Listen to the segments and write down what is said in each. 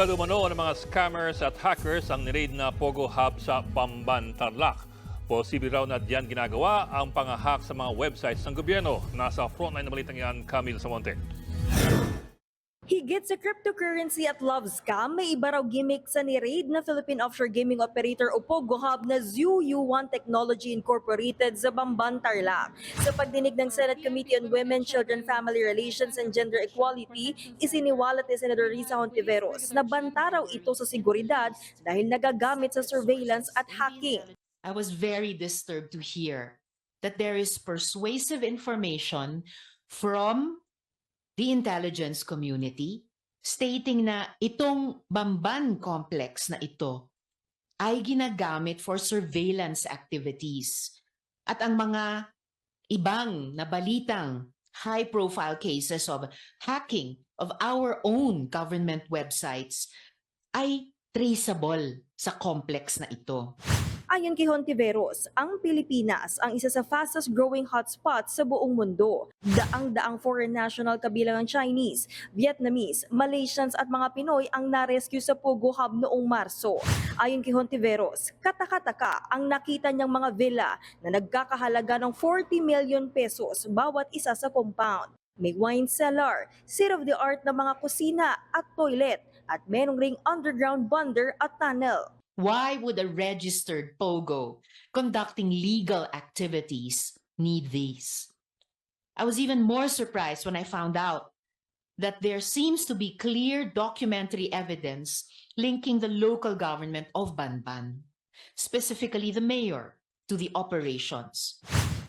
Susugal umano ng mga scammers at hackers ang niraid na Pogo Hub sa Bamban, Tarlac. Posible raw na diyan ginagawa ang pangahak sa mga websites ng gobyerno. Nasa frontline na balitang yan, Camille Samonte. Higit sa cryptocurrency at love scam, may iba raw gimmick sa ni-raid na Philippine Offshore Gaming Operator o POGO na ZUU1 Technology Incorporated sa Bamban, Tarlac. Sa pagdinig ng Senate Committee on Women, Children, Family Relations and Gender Equality, isiniwalat ni Senator Risa Hontiveros na banta raw ito sa seguridad dahil nagagamit sa surveillance at hacking. I was very disturbed to hear that there is persuasive information from the intelligence community stating na itong Bamban complex na ito ay ginagamit for surveillance activities. At ang mga ibang nabalitang high-profile cases of hacking of our own government websites ay traceable sa complex na ito. Ayon kay Hontiveros, ang Pilipinas ang isa sa fastest growing hotspots sa buong mundo. Daang-daang foreign national kabilang ang Chinese, Vietnamese, Malaysians at mga Pinoy ang na-rescue sa Pogo Hub noong Marso. Ayon kay Hontiveros, katakataka ang nakita niyang mga villa na nagkakahalaga ng 40 million pesos bawat isa sa compound. May wine cellar, state-of-the-art na mga kusina at toilet at merong ring underground bonder at tunnel. Why would a registered POGO conducting legal activities need these? I was even more surprised when I found out that there seems to be clear documentary evidence linking the local government of Banban, specifically the mayor, to the operations.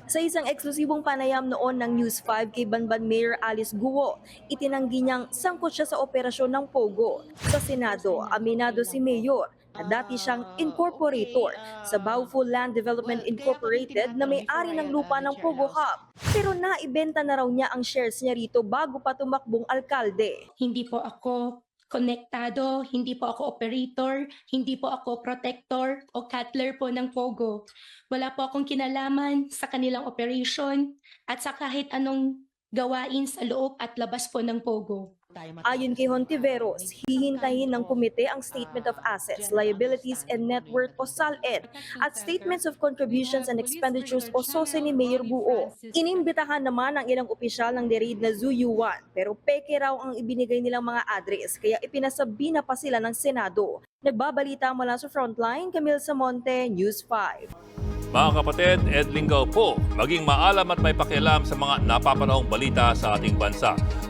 Sa isang eksklusibong panayam noon ng News 5 kay Banban Mayor Alice Guo, itinanggi niyang sangkot siya sa operasyon ng Pogo. Sa Senado, aminado si Mayor dati siyang incorporator sa Bauful Land Development Incorporated na may-ari ng lupa ng Pogo Hub. Pero naibenta na raw niya ang shares niya rito bago pa tumakbong alkalde. Hindi po ako konektado, hindi po ako operator, hindi po ako protector o cutler po ng Pogo. Wala po akong kinalaman sa kanilang operation at sa kahit anong gawain sa loob at labas po ng Pogo. Ayon kay Hontiveros, hihintayin ng komite ang Statement of Assets, Liabilities and Net Worth o SALED at Statements of Contributions and Expenditures o SOSE ni Mayor Buo. Inimbitahan naman ang ilang opisyal ng DERID na ZUU1 pero peke raw ang ibinigay nilang mga address kaya ipinasabi na pa sila ng Senado. Nagbabalita mula sa Frontline, Camille Samonte, News 5. Mga kapatid, Ed Lingaw po, maging maalam at may pakialam sa mga napapanahong balita sa ating bansa.